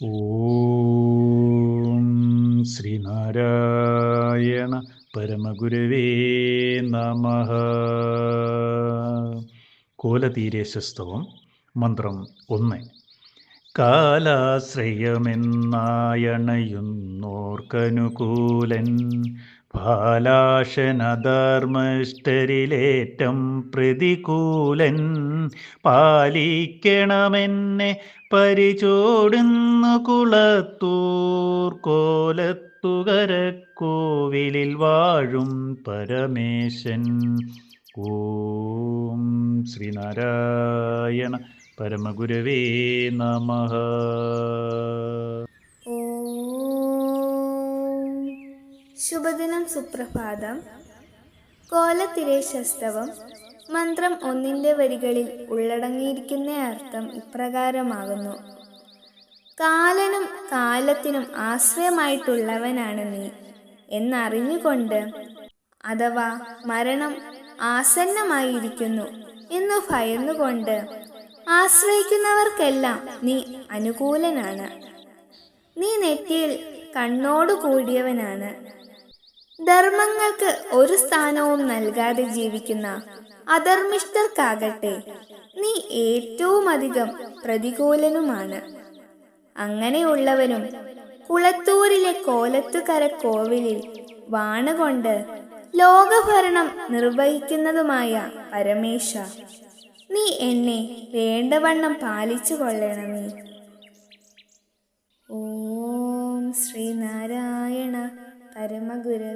ഓം ശ്രീനാരായണ പരമഗുരവേ നമ. കോലതീരേശസ്തവം മന്ത്രം ഒന്ന്. കാലാശ്രയമെന്നായണയുന്നോർക്കനുകൂലൻ പാലാശനധർമ്മഷ്ടരിലേറ്റം പ്രതികൂലൻ പാലിക്കണമെന്നെ പരിചോടുന്നു കുളത്തൂർ കോലത്തുകരക്കോവിലിൽ വാഴും പരമേശൻ. ഓം ശ്രീനാരായണ പരമഗുരവേ നമ. ശുഭദിനം സുപ്രഭാതം. കോലത്തിരേശസ്തവം മന്ത്രം ഒന്നിന്റെ വരികളിൽ ഉള്ളടങ്ങിയിരിക്കുന്ന അർത്ഥം ഇപ്രകാരമാകുന്നു. കാലനും കാലത്തിനും ആശ്രയമായിട്ടുള്ളവനാണ് നീ എന്നറിഞ്ഞുകൊണ്ട് അഥവാ മരണം ആസന്നമായിരിക്കുന്നു എന്നു ഭയന്നുകൊണ്ട് ആശ്രയിക്കുന്നവർക്കെല്ലാം നീ അനുകൂലനാണ്. നീ നെറ്റിയിൽ കണ്ണോട് കൂടിയവനാണ് ധർമ്മങ്ങൾക്ക് ഒരു സ്ഥാനവും നൽകാതെ ജീവിക്കുന്ന അധർമ്മിഷ്ഠർക്കാകട്ടെ നീ ഏറ്റവും അധികം പ്രതികൂലനുമാണ്. അങ്ങനെയുള്ളവനും കുളത്തൂരിലെ കോലത്തുകര കോവിലിൽ വാണുകൊണ്ട് ലോകഭരണം നിർവഹിക്കുന്നതുമായ പരമേശ നീ എന്നെ വേണ്ടവണ്ണം പാലിച്ചു കൊള്ളണമേ. ഓം ശ്രീനാരായണ